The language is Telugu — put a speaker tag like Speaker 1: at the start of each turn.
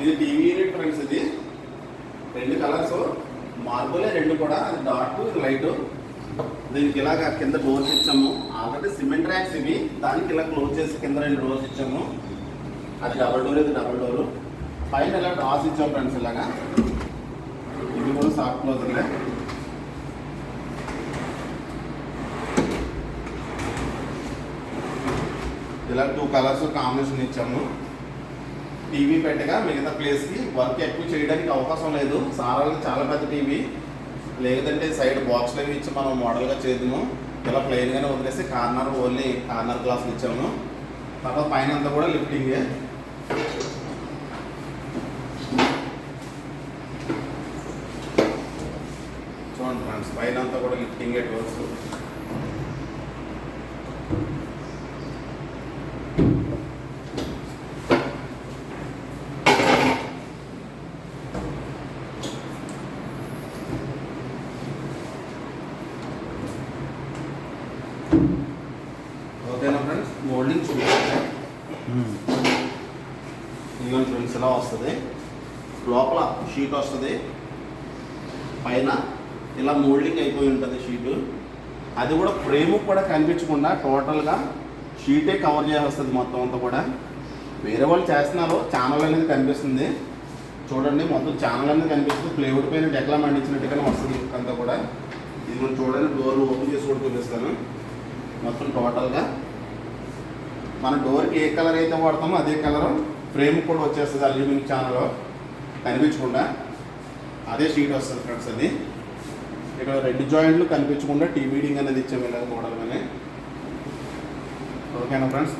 Speaker 1: ఇది టీవీ యూనిట్ ఫ్రెండ్స్ ఇది రెండు కలర్స్ మార్బులే రెండు కూడా డాట్ డార్క్ లైట్. దీనికి ఇలాగ కింద డోర్స్ ఇచ్చాము. ఆల్రెడీ సిమెంట్ ర్యాక్స్ ఇవి. దానికి ఇలా క్లోజ్ చేసి కింద రెండు డోర్స్ ఇచ్చాము. అది డబల్ డోర్ ఇది డబల్ డోర్ పైన ఇలా డాస్ ఇచ్చాము ఫ్రెండ్స్ ఇలాగా. ఇది కూడా సాఫ్ట్ క్లోజర్లే ఇలా టూ కలర్స్ కాంబినేషన్ ఇచ్చాము. టీవీ పెట్టగా మిగతా ప్లేస్కి వర్క్ ఎక్కువ చేయడానికి అవకాశం లేదు. సారాలకి చాలా పెద్ద టీవీ. లేదంటే సైడ్ బాక్స్లో ఇచ్చి మనం మోడల్గా చేద్దాము. ఇలా ప్లెయిన్గానే వదిలేసి కార్నర్ ఓన్లీ కార్నర్ గ్లాసులు ఇచ్చాము. తర్వాత పైన అంతా కూడా లిఫ్టింగే. చూడండి ఫ్రెండ్స్ పైన అంతా కూడా లిఫ్టింగే డోర్స్ ఓకేనా ఫ్రెండ్స్ మోల్డింగ్ చూపిస్తాను ఇదిగోండి ఫ్రెండ్స్ ఇలా వస్తుంది. లోపల షీట్ వస్తుంది. పైన ఇలా మోల్డింగ్ అయిపోయి ఉంటుంది షీటు అది కూడా ఫ్రేమ్ కూడా కనిపించకుండా టోటల్గా షీటే కవర్ చేసేస్తుంది మొత్తం అంతా కూడా. వేరే వాళ్ళు చేస్తున్నారు ఛానల్ అనేది కనిపిస్తుంది. చూడండి మొత్తం ఛానల్ అనేది కనిపిస్తుంది. ప్లేవుడ్ పైన డెక్లా మండించినట్టుగానే వస్తుంది అంతా కూడా. ఇది మనం చూడండి డోర్ ఓపెన్ చేసి కూడా చూపిస్తాను. మొత్తం టోటల్గా మన డోర్కి ఏ కలర్ అయితే వాడతామో అదే కలర్ ఫ్రేమ్ కూడా వచ్చేస్తుంది అల్యూమినియం ఛానల్లో కనిపించకుండా. అదే షీట్ వస్తుంది ఫ్రెండ్స్ అది. ఇక్కడ రెండు జాయింట్లు కనిపించకుండా టీవీడింగ్ అనేది ఇచ్చాము ఇలా మోడల్గానే ఓకేనా ఫ్రెండ్స్